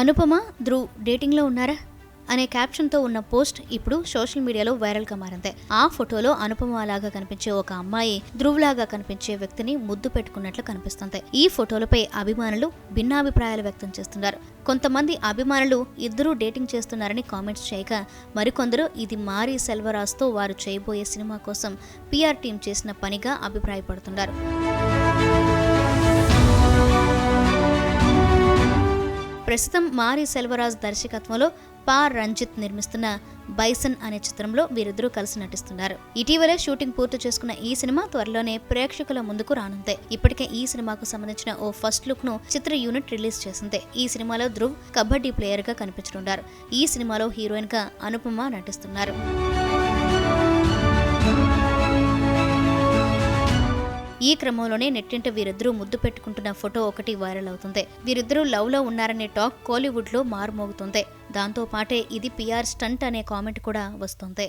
అనుపమ ధ్రువ్ డేటింగ్లో ఉన్నారా? అనే క్యాప్షన్తో ఉన్న పోస్ట్ ఇప్పుడు సోషల్ మీడియాలో వైరల్గా మారింది. ఆ ఫోటోలో అనుపమ లాగా కనిపించే ఒక అమ్మాయి ధ్రువ్ లాగా కనిపించే వ్యక్తిని ముద్దు పెట్టుకున్నట్లు కనిపిస్తుంది. ఈ ఫోటోలపై అభిమానులు భిన్నాభిప్రాయాలు వ్యక్తం చేస్తున్నారు. కొంతమంది అభిమానులు ఇద్దరూ డేటింగ్ చేస్తున్నారని కామెంట్స్ చేయగా మరికొందరు ఇది మారి సెల్వరాజ్తో వారు చేయబోయే సినిమా కోసం పిఆర్ టీం చేసిన పనిగా అభిప్రాయపడుతున్నారు. ప్రస్తుతం మారి సెల్వరాజ్ దర్శకత్వంలో పా. రంజిత్ నిర్మిస్తున్న బైసన్ అనే చిత్రంలో వీరిద్దరూ కలిసి నటిస్తున్నారు. ఇటీవలే షూటింగ్ పూర్తి చేసుకున్న ఈ సినిమా త్వరలోనే ప్రేక్షకుల ముందుకు రానుంది. ఇప్పటికే ఈ సినిమాకు సంబంధించిన ఓ ఫస్ట్ లుక్ను చిత్ర యూనిట్ రిలీజ్ చేసింది. ఈ సినిమాలో ధ్రువ్ కబడ్డీ ప్లేయర్గా కనిపించనున్నారు. ఈ సినిమాలో హీరోయిన్గా అనుపమ నటిస్తున్నారు. ఈ క్రమంలోనే నెట్టింట వీరిద్దరూ ముద్దు పెట్టుకుంటున్న ఫోటో ఒకటి వైరల్ అవుతుంది. వీరిద్దరూ లవ్లో ఉన్నారనే టాక్ కోలీవుడ్లో మారుమోగుతుంది. దాంతో పాటే ఇది పిఆర్ స్టంట్ అనే కామెంట్ కూడా వస్తుంది.